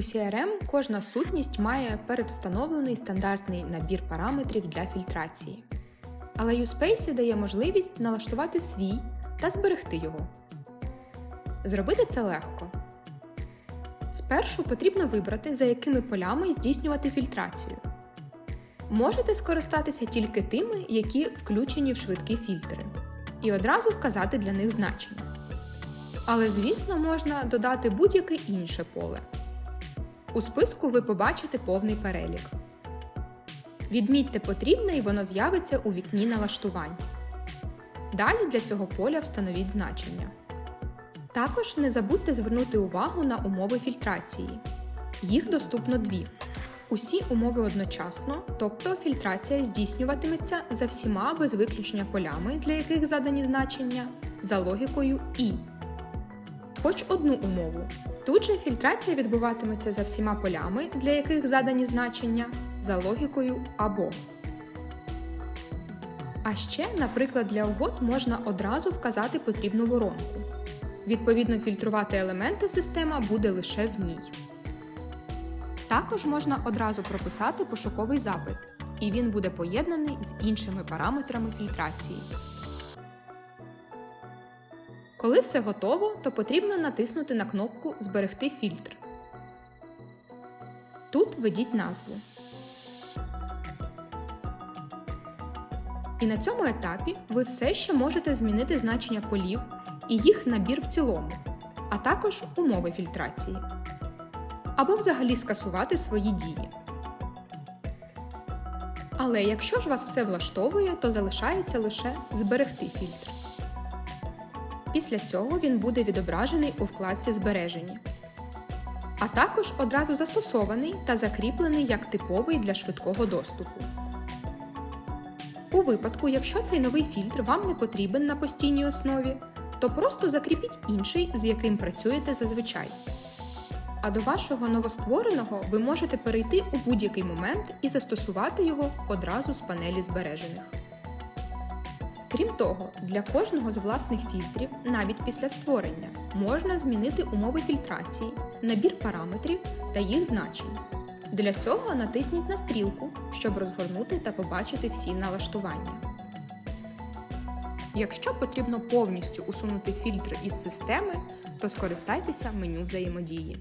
CRM кожна сутність має передвстановлений стандартний набір параметрів для фільтрації. Але USpace дає можливість налаштувати свій та зберегти його. Зробити це легко. Спершу потрібно вибрати, за якими полями здійснювати фільтрацію. Можете скористатися тільки тими, які включені в швидкі фільтри, і одразу вказати для них значення. Але, звісно, можна додати будь-яке інше поле. У списку ви побачите повний перелік. Відмітьте потрібне і воно з'явиться у вікні налаштувань. Далі для цього поля встановіть значення. Також не забудьте звернути увагу на умови фільтрації. Їх доступно дві. Усі умови одночасно, тобто фільтрація здійснюватиметься за всіма без виключення полями, для яких задані значення, за логікою І. Хоч одну умову. Тут же фільтрація відбуватиметься за всіма полями, для яких задані значення, за логікою або. А ще, наприклад, для угод можна одразу вказати потрібну воронку. Відповідно, фільтрувати елементи система буде лише в ній. Також можна одразу прописати пошуковий запит, і він буде поєднаний з іншими параметрами фільтрації. Коли все готово, то потрібно натиснути на кнопку Зберегти фільтр. Тут введіть назву. І на цьому етапі ви все ще можете змінити значення полів і їх набір в цілому, а також умови фільтрації. Або взагалі скасувати свої дії. Але якщо ж вас все влаштовує, то залишається лише зберегти фільтр. Після цього він буде відображений у вкладці Збережені, а також одразу застосований та закріплений як типовий для швидкого доступу. У випадку, якщо цей новий фільтр вам не потрібен на постійній основі, то просто закріпіть інший, з яким працюєте зазвичай. А до вашого новоствореного ви можете перейти у будь-який момент і застосувати його одразу з панелі збережених. Крім того, для кожного з власних фільтрів, навіть після створення, можна змінити умови фільтрації, набір параметрів та їх значень. Для цього натисніть на стрілку, щоб розгорнути та побачити всі налаштування. Якщо потрібно повністю усунути фільтр із системи, то скористайтеся меню взаємодії.